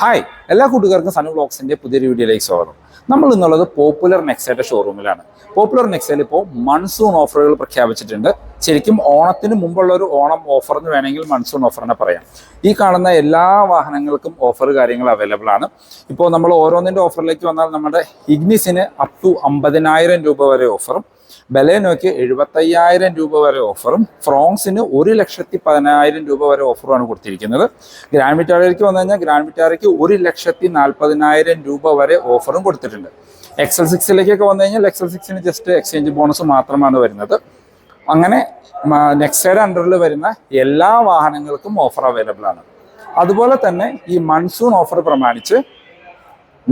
Hi എല്ലാ കൂട്ടുകാർക്കും സനു ബ്ലോക്സിന്റെ പുതിയൊരു വീഡിയോയിലേക്ക് സ്വാഗതം. നമ്മൾ ഇന്നുള്ളത് പോപ്പുലർ നെക്സയുടെ ഷോറൂമിലാണ് പോപ്പുലർ നെക്സയിൽ ഇപ്പോൾ മൺസൂൺ ഓഫറുകൾ പ്രഖ്യാപിച്ചിട്ടുണ്ട്. ശരിക്കും ഓണത്തിന് മുമ്പുള്ള ഒരു ഓണം ഓഫർ എന്ന് വേണമെങ്കിൽ മൺസൂൺ ഓഫറിനെ പറയാം. ഈ കാണുന്ന എല്ലാ വാഹനങ്ങൾക്കും ഓഫർ കാര്യങ്ങൾ അവൈലബിൾ ആണ്. ഇപ്പോൾ നമ്മൾ ഓരോന്നിന്റെ ഓഫറിലേക്ക് വന്നാൽ നമ്മുടെ ഇഗ്നിസിന് അപ് ടു അമ്പതിനായിരം രൂപ വരെ ഓഫറും ബലേനോയ്ക്ക് എഴുപത്തയ്യായിരം രൂപ വരെ ഓഫറും ഫ്രോങ്സിന് ഒരു ലക്ഷത്തി പതിനായിരം രൂപ വരെ ഓഫറുമാണ് കൊടുത്തിരിക്കുന്നത്. ഗ്രാൻഡ് വിറ്റാറയ്ക്ക് വന്നു കഴിഞ്ഞാൽ ഗ്രാൻഡ് വിറ്റാറയ്ക്ക് ഒരു ലക്ഷത്തി നാൽപ്പതിനായിരം രൂപ വരെ ഓഫറും കൊടുത്തിട്ടുണ്ട്. എക്സൽ സിക്സിലേക്കൊക്കെ വന്നു കഴിഞ്ഞാൽ എക്സൽ സിക്സിന് ജസ്റ്റ് എക്സ്ചേഞ്ച് ബോണസ് മാത്രമാണ് വരുന്നത്. അങ്ങനെ നെക്സയുടെ അണ്ടറിൽ വരുന്ന എല്ലാ വാഹനങ്ങൾക്കും ഓഫർ അവൈലബിൾ ആണ്. അതുപോലെ തന്നെ ഈ മൺസൂൺ ഓഫർ പ്രമാണിച്ച്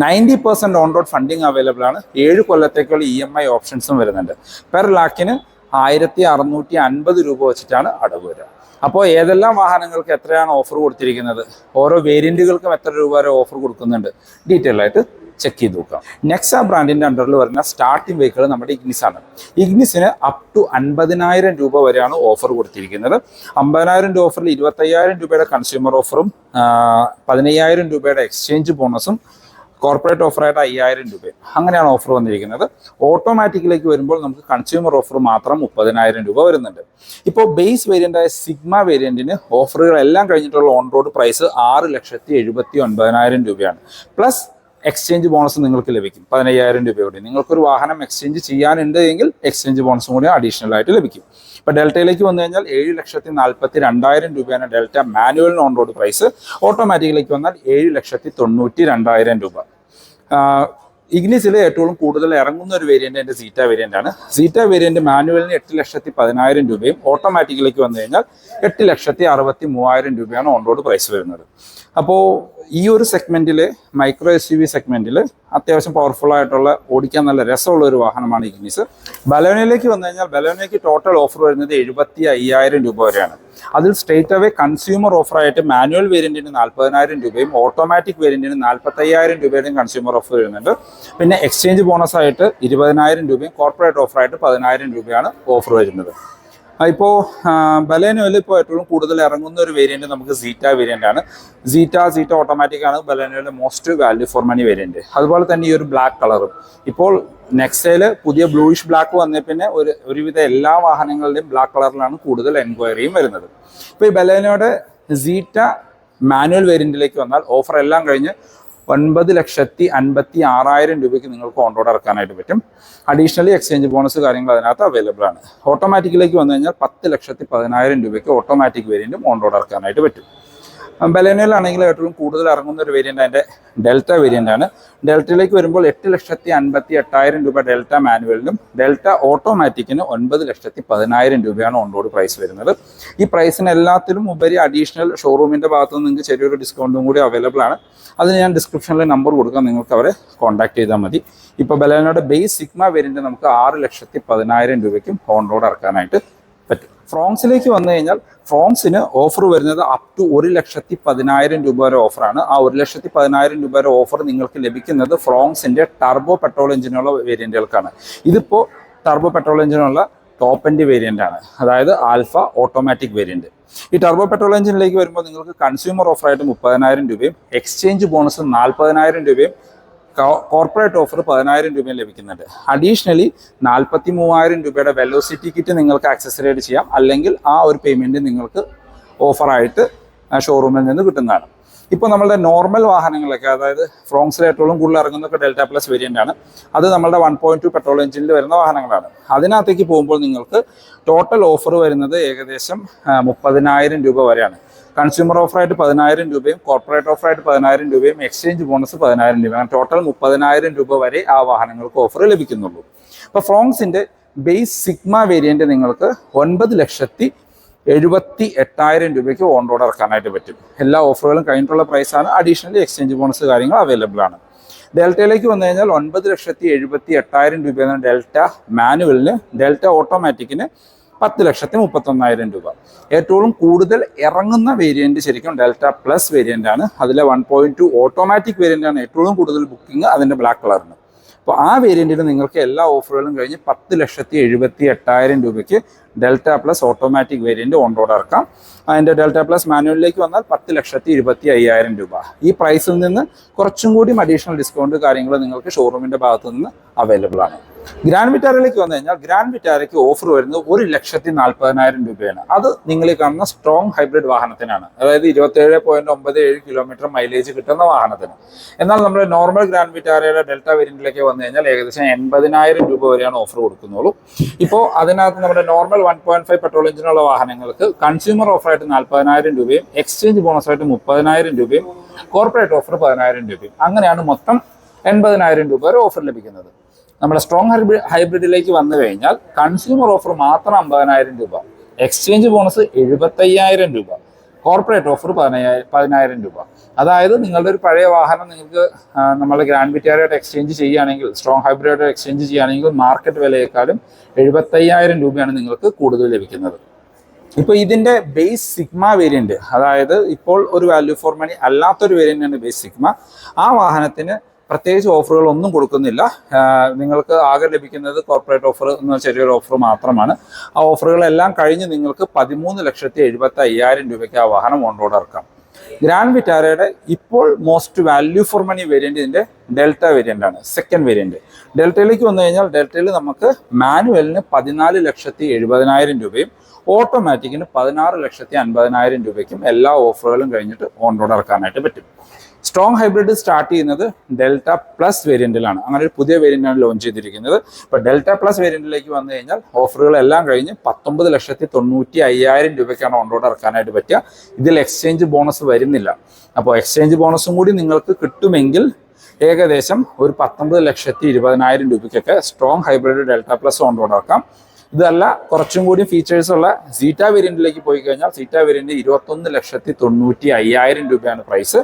ninety percent on road funding available ആണ്. ഏഴ് കൊല്ലത്തേക്കുള്ള ഇ എം ഐ ഓപ്ഷൻസും വരുന്നുണ്ട്. പെർ ലാക്കിന് ആയിരത്തി അറുന്നൂറ്റി അൻപത് രൂപ വെച്ചിട്ടാണ് അടവ് വരിക. അപ്പോൾ ഏതെല്ലാം വാഹനങ്ങൾക്ക് എത്രയാണ് ഓഫർ കൊടുത്തിരിക്കുന്നത്? ഓരോ വേരിയന്റുകൾക്കും എത്ര രൂപ വരെ ഓഫർ കൊടുക്കുന്നുണ്ട്. ഡീറ്റെയിൽ ആയിട്ട് ചെക്ക് ചെയ്ത് നോക്കാം. നെക്സ ബ്രാൻഡിന്റെ അണ്ടറിൽ വരുന്ന സ്റ്റാർട്ടിംഗ് വെഹിക്കിൾ നമ്മുടെ ഇഗ്നിസ് ആണ്. ഇഗ്നിസിന് അപ് ടു അൻപതിനായിരം രൂപ വരെയാണ് ഓഫർ കൊടുത്തിരിക്കുന്നത്. അമ്പതിനായിരം രൂപ ഓഫറിൽ ഇരുപത്തയ്യായിരം രൂപയുടെ കൺസ്യൂമർ ഓഫറും പതിനയ്യായിരം രൂപയുടെ എക്സ്ചേഞ്ച് ബോണസും കോർപ്പറേറ്റ് ഓഫറായിട്ട് അയ്യായിരം രൂപയും അങ്ങനെയാണ് ഓഫർ വന്നിരിക്കുന്നത്. ഓട്ടോമാറ്റിക്കിലേക്ക് വരുമ്പോൾ നമുക്ക് കൺസ്യൂമർ ഓഫർ മാത്രം മുപ്പതിനായിരം രൂപ വരുന്നുണ്ട്. ഇപ്പോൾ ബേസ് വേരിയന്റായ സിഗ്മ വേരിയന്റിന് ഓഫറുകളെല്ലാം കഴിഞ്ഞിട്ടുള്ള ഓൺ റോഡ് പ്രൈസ് ആറ് ലക്ഷത്തി എഴുപത്തി ഒൻപതിനായിരം രൂപയാണ്. പ്ലസ് എക്സ്ചേഞ്ച് ബോണസ് നിങ്ങൾക്ക് ലഭിക്കും. പതിനയ്യായിരം രൂപയോടെ. നിങ്ങൾക്കൊരു വാഹനം എക്സ്ചേഞ്ച് ചെയ്യാനുണ്ട് എങ്കിൽ എക്സ്ചേഞ്ച് ബോണസും കൂടി അഡീഷണൽ ആയിട്ട് ലഭിക്കും. ഇപ്പോൾ ഡെൽറ്റയിലേക്ക് വന്നു കഴിഞ്ഞാൽ ഏഴ് ലക്ഷത്തി നാൽപ്പത്തി രണ്ടായിരം രൂപയാണ് Delta manual on road price ഓട്ടോമാറ്റിക്കിലേക്ക് വന്നാൽ ഏഴ് ലക്ഷത്തി തൊണ്ണൂറ്റി രണ്ടായിരം രൂപ. ഇഗ്നിസിൽ ഏറ്റവും കൂടുതൽ ഇറങ്ങുന്ന ഒരു വേരിയന്റ് എന്റെ സീറ്റ വേരിയന്റ് ആണ്. സീറ്റ വേരിയന്റ് മാനുവലിന് എട്ട് ലക്ഷത്തി പതിനായിരം രൂപയും ഓട്ടോമാറ്റിക്കിലേക്ക് വന്നു കഴിഞ്ഞാൽ എട്ട് ലക്ഷത്തി അറുപത്തി മൂവായിരം രൂപയാണ് ഓൺ റോഡ് പ്രൈസ് വരുന്നത്. അപ്പോൾ ഈ ഒരു സെഗ്മെന്റിൽ മൈക്രോ എസ് യു വി സെഗ്മെന്റിൽ അത്യാവശ്യം പവർഫുൾ ആയിട്ടുള്ള ഓടിക്കാൻ നല്ല രസമുള്ള ഒരു വാഹനമാണ് ഇഗ്നിസ് ബലോനയിലേക്ക് വന്നു കഴിഞ്ഞാൽ ബലോനയ്ക്ക് ടോട്ടൽ ഓഫർ വരുന്നത് എഴുപത്തി അയ്യായിരം രൂപ വരെയാണ്. അതിൽ സ്ട്രേറ്റ് അവേ കൺസ്യൂമർ ഓഫറായിട്ട് മാനുവൽ വേരിയന്റിന് നാൽപ്പതിനായിരം രൂപയും ഓട്ടോമാറ്റിക് വേരിയന്റിന് നാൽപ്പത്തയ്യായിരം രൂപയുടെയും കൺസ്യൂമർ ഓഫർ വരുന്നുണ്ട്. പിന്നെ എക്സ്ചേഞ്ച് ബോണസ് ആയിട്ട് ഇരുപതിനായിരം രൂപയും കോർപ്പറേറ്റ് ഓഫറായിട്ട് പതിനായിരം രൂപയാണ് ഓഫർ വരുന്നത്. ഇപ്പോൾ ബലേനോയിൽ ഇപ്പോൾ ഏറ്റവും കൂടുതൽ ഇറങ്ങുന്ന ഒരു വേരിയന്റ് നമുക്ക് സീറ്റ വേരിയന്റ് ആണ്. സീറ്റ സീറ്റ ഓട്ടോമാറ്റിക് ആണ് ബലേനോയിലെ most value for money variant അതുപോലെ തന്നെ ഈ ഒരു ബ്ലാക്ക് കളറും ഇപ്പോൾ നെക്സയിൽ പുതിയ ബ്ലൂയിഷ് ബ്ലാക്ക് വന്നേ പിന്നെ ഒരു ഒരുവിധ എല്ലാ വാഹനങ്ങളുടെയും ബ്ലാക്ക് കളറിലാണ് കൂടുതൽ എൻക്വയറിയും വരുന്നത്. ഇപ്പോൾ ഈ ബലേനോയുടെ സീറ്റ മാനുവൽ വേരിയന്റിലേക്ക് വന്നാൽ ഓഫർ എല്ലാം കഴിഞ്ഞ് ഒൻപത് ലക്ഷത്തി അൻപത്തി ആറായിരം രൂപയ്ക്ക് നിങ്ങൾക്ക് ഓൺറോഡ് ഇറക്കാനായിട്ട് പറ്റും. അഡീഷണലി എക്സ്ചേഞ്ച് ബോണസ് കാര്യങ്ങൾ അതിനകത്ത് അവൈലബിൾ ആണ്. ഓട്ടോമാറ്റിക്കിലേക്ക് വന്നു കഴിഞ്ഞാൽ പത്ത് ലക്ഷത്തി പതിനായിരം രൂപയ്ക്ക് ഓട്ടോമാറ്റിക് വേരിയന്റും ഓൺറോഡ് ഇറക്കാനായിട്ട് പറ്റും. ബലേനയിലാണെങ്കിൽ ഏറ്റവും കൂടുതൽ ഇറങ്ങുന്ന ഒരു വേരിയന്റ് അതിന്റെ ഡെൽറ്റ വേരിയന്റ് ആണ്. ഡെൽറ്റയിലേക്ക് വരുമ്പോൾ എട്ട് ലക്ഷത്തി അൻപത്തി എട്ടായിരം രൂപ ഡെൽറ്റ മാനുവലിനും ഡെൽറ്റ ഓട്ടോമാറ്റിക്കിന് ഒൻപത് ലക്ഷത്തി പതിനായിരം രൂപയാണ് ഓൺറോഡ് പ്രൈസ് വരുന്നത്. ഈ പ്രൈസിന് എല്ലാത്തിലും ഉപരി അഡീഷണൽ ഷോറൂമിന്റെ ഭാഗത്ത് നിന്ന് നിങ്ങൾക്ക് ചെറിയൊരു ഡിസ്കൗണ്ടും കൂടി അവൈലബിൾ ആണ്. അതിന് ഞാൻ ഡിസ്ക്രിപ്ഷനിൽ നമ്പർ കൊടുക്കാം നിങ്ങൾക്ക് അവരെ കോൺടാക്ട് ചെയ്താൽ മതി. ഇപ്പോൾ ബലേനയുടെ ബേസ് സിഗ്മ വേരിയന്റ് നമുക്ക് ആറ് ലക്ഷത്തി പതിനായിരം രൂപയ്ക്കും ഓൺ റോഡ് ഇറക്കാനായിട്ട് ഫ്രോങ്സിലേക്ക് വന്നു കഴിഞ്ഞാൽ ഫ്രോങ്സിന് ഓഫർ വരുന്നത് അപ് ടു ഒരു ലക്ഷത്തി പതിനായിരം രൂപ വരെ ഓഫറാണ് ആ ഒരു ലക്ഷത്തി പതിനായിരം രൂപ വരെ ഓഫർ നിങ്ങൾക്ക് ലഭിക്കുന്നത് ഫ്രോങ്സിന്റെ ടർബോ പെട്രോൾ എഞ്ചിനുള്ള വേരിയന്റുകൾക്കാണ് ഇതിപ്പോൾ ടർബോ പെട്രോൾ എഞ്ചിനുള്ള ടോപ്പ് എൻഡ് വേരിയന്റ് ആണ് അതായത് ആൽഫ ഓട്ടോമാറ്റിക് വേരിയന്റ് ഈ ടർബോ പെട്രോൾ എഞ്ചിനിലേക്ക് വരുമ്പോൾ നിങ്ങൾക്ക് കൺസ്യൂമർ ഓഫറായിട്ട് മുപ്പതിനായിരം രൂപയും എക്സ്ചേഞ്ച് ബോണസ് നാൽപ്പതിനായിരം രൂപയും കോർപ്പറേറ്റ് ഓഫർ പതിനായിരം രൂപയും ലഭിക്കുന്നുണ്ട്. അഡീഷണലി നാൽപ്പത്തി മൂവായിരം രൂപയുടെ വെലോസിറ്റി കിറ്റ് നിങ്ങൾക്ക് ആക്സസറൈഡ് ചെയ്യാം. അല്ലെങ്കിൽ ആ ഒരു പേയ്മെന്റ് നിങ്ങൾക്ക് ഓഫറായിട്ട് ഷോറൂമിൽ നിന്ന് കിട്ടുന്നതാണ്. ഇപ്പോൾ നമ്മളുടെ നോർമൽ വാഹനങ്ങളൊക്കെ അതായത് ഫ്രോങ്സ് ഏറ്റവും കൂടുതൽ ഇറങ്ങുന്നൊക്കെ ഡെൽറ്റ പ്ലസ് വേരിയന്റ് ആണ്. അത് നമ്മളുടെ വൺ പോയിന്റ് ടു പെട്രോൾ എഞ്ചിനിൽ വരുന്ന വാഹനങ്ങളാണ്. അതിനകത്തേക്ക് പോകുമ്പോൾ നിങ്ങൾക്ക് ടോട്ടൽ ഓഫർ വരുന്നത് ഏകദേശം മുപ്പതിനായിരം രൂപ വരെയാണ്. കൺസ്യൂമർ ഓഫറായിട്ട് പതിനായിരം രൂപയും കോർപ്പറേറ്റ് ഓഫറായിട്ട് പതിനായിരം രൂപയും എക്സ്ചേഞ്ച് ബോണസ് പതിനായിരം രൂപ അങ്ങനെ ടോട്ടൽ മുപ്പതിനായിരം രൂപ വരെ ആ വാഹനങ്ങൾക്ക് ഓഫർ ലഭിക്കുന്നുള്ളൂ. അപ്പോൾ ഫ്രോങ്സിന്റെ ബേസ് സിഗ്മ വേരിയന്റ് നിങ്ങൾക്ക് ഒൻപത് ലക്ഷത്തി എഴുപത്തി എട്ടായിരം രൂപയ്ക്ക് ഓൺ റോഡ് ഇറക്കാനായിട്ട് പറ്റും. എല്ലാ ഓഫറുകളും കഴിഞ്ഞിട്ടുള്ള പ്രൈസാണ് അഡീഷണലി എക്സ്ചേഞ്ച് ബോണസ് കാര്യങ്ങൾ അവൈലബിൾ ആണ്. ഡെൽറ്റയിലേക്ക് വന്നു കഴിഞ്ഞാൽ ഒൻപത് ലക്ഷത്തി എഴുപത്തി എട്ടായിരം രൂപയാണ് ഡെൽറ്റ മാനുവലിന് ഡെൽറ്റ ഓട്ടോമാറ്റിക്കിന് പത്ത് ലക്ഷത്തി മുപ്പത്തൊന്നായിരം രൂപ. ഏറ്റവും കൂടുതൽ ഇറങ്ങുന്ന വേരിയന്റ് ശരിക്കും ഡെൽറ്റ പ്ലസ് വേരിയന്റ് ആണ്. അതിലെ one point two automatic variant ആണ് ഏറ്റവും കൂടുതൽ ബുക്കിംഗ് അതിന്റെ ബ്ലാക്ക് കളറിന് അപ്പോൾ ആ വേരിയന്റിൽ നിങ്ങൾക്ക് എല്ലാ ഓഫറുകളും കഴിഞ്ഞ് പത്ത് ലക്ഷത്തി എഴുപത്തി എട്ടായിരം രൂപയ്ക്ക് Delta plus automatic variant on road ഇറക്കാം. അതിന്റെ ഡെൽറ്റ പ്ലസ് മാനുവലിലേക്ക് വന്നാൽ പത്ത് ലക്ഷത്തി ഇരുപത്തി അയ്യായിരം രൂപ. ഈ പ്രൈസിൽ നിന്ന് കുറച്ചും കൂടി അഡീഷണൽ ഡിസ്കൗണ്ട് കാര്യങ്ങൾ നിങ്ങൾക്ക് ഷോറൂമിന്റെ ഭാഗത്തു നിന്ന് അവൈലബിൾ ആണ്. ഗ്രാൻഡ് വിറ്റാരയിലേക്ക് വന്നു കഴിഞ്ഞാൽ ഗ്രാൻഡ് വിറ്റാരയ്ക്ക് ഓഫർ വരുന്നത് ഒരു ലക്ഷത്തി നാൽപ്പതിനായിരം രൂപയാണ്. അത് നിങ്ങൾ കാണുന്ന സ്ട്രോങ് ഹൈബ്രിഡ് വാഹനത്തിനാണ്. അതായത് ഇരുപത്തേഴ് പോയിന്റ് ഒമ്പത് ഏഴ് കിലോമീറ്റർ മൈലേജ് കിട്ടുന്ന വാഹനത്തിന്. എന്നാൽ നമ്മൾ നോർമൽ ഗ്രാൻഡ് വിറ്റാരയുടെ ഡെൽറ്റ വേരിയന്റിലേക്ക് വന്നു കഴിഞ്ഞാൽ ഏകദേശം എൺപതിനായിരം രൂപ വരെയാണ് ഓഫർ കൊടുക്കുന്നുള്ളൂ. ഇപ്പോൾ അതിനകത്ത് നമ്മുടെ normal one point five petrol എഞ്ചിനുള്ള വാഹനങ്ങൾക്ക് കൺസ്യൂമർ ഓഫറായിട്ട് നാൽപ്പതിനായിരം രൂപയും എക്സ്ചേഞ്ച് ബോണസായിട്ട് മുപ്പതിനായിരം രൂപയും കോർപ്പറേറ്റ് ഓഫർ പതിനായിരം രൂപയും. അങ്ങനെയാണ് മൊത്തം എൺപതിനായിരം രൂപ വരെ ഓഫർ ലഭിക്കുന്നത്. നമ്മുടെ സ്ട്രോങ് ഹൈബ്രിഡ് ഹൈബ്രിഡിലേക്ക് വന്നു കഴിഞ്ഞാൽ കൺസ്യൂമർ ഓഫർ മാത്രം അമ്പതിനായിരം രൂപ. എക്സ്ചേഞ്ച് ബോണസ് എഴുപത്തയ്യായിരം രൂപ. കോർപ്പറേറ്റ് ഓഫർ പതിനയ്യായിരം പതിനായിരം രൂപ. അതായത് നിങ്ങളുടെ ഒരു പഴയ വാഹനം നിങ്ങൾക്ക് നമ്മളെ ഗ്രാൻഡ് വിറ്റാരായിട്ട് എക്സ്ചേഞ്ച് ചെയ്യുകയാണെങ്കിൽ സ്ട്രോങ് ഹൈബ്രിഡായിട്ട് എക്സ്ചേഞ്ച് ചെയ്യുകയാണെങ്കിൽ മാർക്കറ്റ് വിലയേക്കാളും എഴുപത്തയ്യായിരം രൂപയാണ് നിങ്ങൾക്ക് കൂടുതൽ ലഭിക്കുന്നത്. ഇപ്പോൾ ഇതിന്റെ ബേസ് സിഗ്മ വേരിയന്റ് അതായത് ഇപ്പോൾ ഒരു വാല്യൂ ഫോർ മണി അല്ലാത്തൊരു വേരിയന്റ് ആണ് ബേസ് സിഗ്മ ആ വാഹനത്തിന് പ്രത്യേകിച്ച് ഓഫറുകൾ ഒന്നും കൊടുക്കുന്നില്ല നിങ്ങൾക്ക് ആകെ ലഭിക്കുന്നത് കോർപ്പറേറ്റ് ഓഫർ എന്ന ചെറിയൊരു ഓഫർ മാത്രമാണ്. ആ ഓഫറുകളെല്ലാം കഴിഞ്ഞ് നിങ്ങൾക്ക് പതിമൂന്ന് ലക്ഷത്തി എഴുപത്തി അയ്യായിരം രൂപയ്ക്ക് ആ വാഹനം ഓൺ റോഡ് ഇറക്കാം. ഗ്രാൻഡ് വിറ്റാരയുടെ ഇപ്പോൾ most value for money variant ഇതിന്റെ ഡെൽറ്റ വേരിയന്റ് ആണ് സെക്കൻഡ് വേരിയന്റ് ഡെൽറ്റയിലേക്ക് വന്നു കഴിഞ്ഞാൽ ഡെൽറ്റയിൽ നമുക്ക് മാനുവലിന് പതിനാല് ലക്ഷത്തി എഴുപതിനായിരം രൂപയും ഓട്ടോമാറ്റിക്കിന് പതിനാറ് ലക്ഷത്തി അൻപതിനായിരം രൂപയ്ക്കും എല്ലാ ഓഫറുകളും കഴിഞ്ഞിട്ട് ഓൺ റോഡ് ഇറക്കാനായിട്ട് പറ്റും. സ്ട്രോങ് ഹൈബ്രിഡ് സ്റ്റാർട്ട് ചെയ്യുന്നത് ഡെൽറ്റ പ്ലസ് വേരിയന്റിലാണ് അങ്ങനെ ഒരു പുതിയ വേരിയന്റാണ് ലോഞ്ച് ചെയ്തിരിക്കുന്നത്. ഇപ്പോൾ ഡെൽറ്റ പ്ലസ് വേരിയന്റിലേക്ക് വന്നു കഴിഞ്ഞാൽ ഓഫറുകളെല്ലാം കഴിഞ്ഞ് പത്തൊമ്പത് ലക്ഷത്തി തൊണ്ണൂറ്റി അയ്യായിരം രൂപയ്ക്കാണ് ഓൺ റോഡ് ഇറക്കാനായിട്ട് പറ്റുക. ഇതിൽ എക്സ്ചേഞ്ച് ബോണസ് വരുന്നില്ല. അപ്പോൾ എക്സ്ചേഞ്ച് ബോണസും കൂടി നിങ്ങൾക്ക് കിട്ടുമെങ്കിൽ ഏകദേശം ഒരു പത്തൊമ്പത് ലക്ഷത്തി ഇരുപതിനായിരം രൂപയ്ക്കൊക്കെ strong hybrid Delta plus on road ഇറക്കാം. ഇതല്ല കുറച്ചും കൂടി ഫീച്ചേഴ്സ് ഉള്ള സീറ്റ വേരിയന്റിലേക്ക് പോയി കഴിഞ്ഞാൽ സീറ്റ വേരിയന്റ് ഇരുപത്തൊന്ന് ലക്ഷത്തി തൊണ്ണൂറ്റി അയ്യായിരം രൂപയാണ് പ്രൈസ്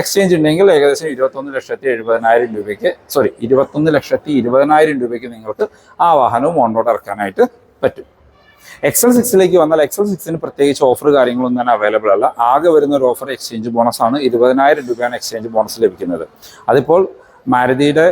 എക്സ്ചേഞ്ച് ഉണ്ടെങ്കിൽ ഏകദേശം ഇരുപത്തൊന്ന് ലക്ഷത്തി എഴുപതിനായിരം രൂപയ്ക്ക് സോറി ഇരുപത്തൊന്ന് ലക്ഷത്തി ഇരുപതിനായിരം രൂപയ്ക്ക് നിങ്ങൾക്ക് ആ വാഹനവും ഓൺറോഡ് ഇറക്കാനായിട്ട് പറ്റും. എക്സൽ സിക്സിലേക്ക് വന്നാൽ എക്സൽ സിക്സിന് പ്രത്യേകിച്ച് ഓഫർ കാര്യങ്ങളൊന്നും തന്നെ അവൈലബിൾ അല്ല. ആകെ വരുന്ന ഒരു ഓഫർ എക്സ്ചേഞ്ച് ബോണസ് ആണ്. ഇരുപതിനായിരം രൂപയാണ് എക്സ്ചേഞ്ച് ബോണസ് ലഭിക്കുന്നത്. അതിപ്പോൾ മാരുതിയുടെ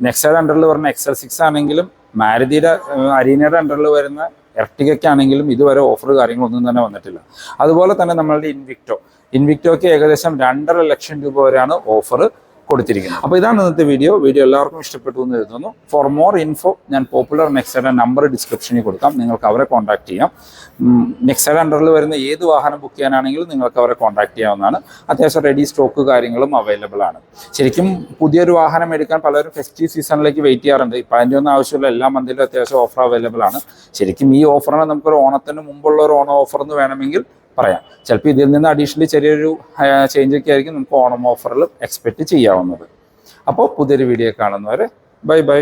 നെക്സ്റ്റ് അണ്ടറിൽ വരുന്ന എക്സൽ സിക്സ് ആണെങ്കിലും മാരുതിയുടെ അരീനയുടെ അണ്ടറിൽ വരുന്ന എർട്ടിഗയ്ക്കാണെങ്കിലും ഇതുവരെ ഓഫർ കാര്യങ്ങളൊന്നും തന്നെ വന്നിട്ടില്ല. അതുപോലെ തന്നെ നമ്മളുടെ ഇൻവിക്ടോ ഇൻവിക്ടോയ്ക്ക് ഏകദേശം രണ്ടര ലക്ഷം രൂപ വരെയാണ് ഓഫർ കൊടുത്തിരിക്കുന്നത്. അപ്പോൾ ഇതാണ് ഇന്നത്തെ വീഡിയോ. വീഡിയോ എല്ലാവർക്കും ഇഷ്ടപ്പെട്ടു എന്ന് കരുതുന്നു. ഫോർ മോർ ഇൻഫോ ഞാൻ പോപ്പുലർ നെക്സയുടെ നമ്പർ ഡിസ്ക്രിപ്ഷനിൽ കൊടുക്കാം. നിങ്ങൾക്ക് അവരെ കോൺടാക്ട് ചെയ്യാം. നെക്സയുടെ അണ്ടറിൽ വരുന്ന ഏത് വാഹനം ബുക്ക് ചെയ്യാനാണെങ്കിലും നിങ്ങൾക്ക് അവരെ കോൺടാക്ട് ചെയ്യാവുന്നതാണ്. അത്യാവശ്യം റെഡി സ്റ്റോക്ക് കാര്യങ്ങളും അവൈലബിൾ ആണ്. ശരിക്കും പുതിയൊരു വാഹനം എടുക്കാൻ പലരും ഫെസ്റ്റീവ് സീസണിലേക്ക് വെയിറ്റ് ചെയ്യാറുണ്ട്. ഇപ്പം അതിന്റെ ഒന്നും ആവശ്യമില്ല. എല്ലാ മന്തിലും അത്യാവശ്യം ഓഫർ അവൈലബിൾ ആണ്. ശരിക്കും ഈ ഓഫറാണ് നമുക്കൊരു ഓണത്തിന് മുമ്പുള്ള ഒരു ഓണം ഓഫർ എന്ന് വേണമെങ്കിൽ പറയാം. ചിലപ്പോൾ ഇതിൽ നിന്ന് അഡീഷണലി ചെറിയൊരു ചേഞ്ചൊക്കെ ആയിരിക്കും നമുക്ക് ഓണം ഓഫറിൽ എക്സ്പെക്റ്റ് ചെയ്യാവുന്നത്. അപ്പോൾ പുതിയൊരു വീഡിയോ കാണുന്നവരെ ബൈ ബൈ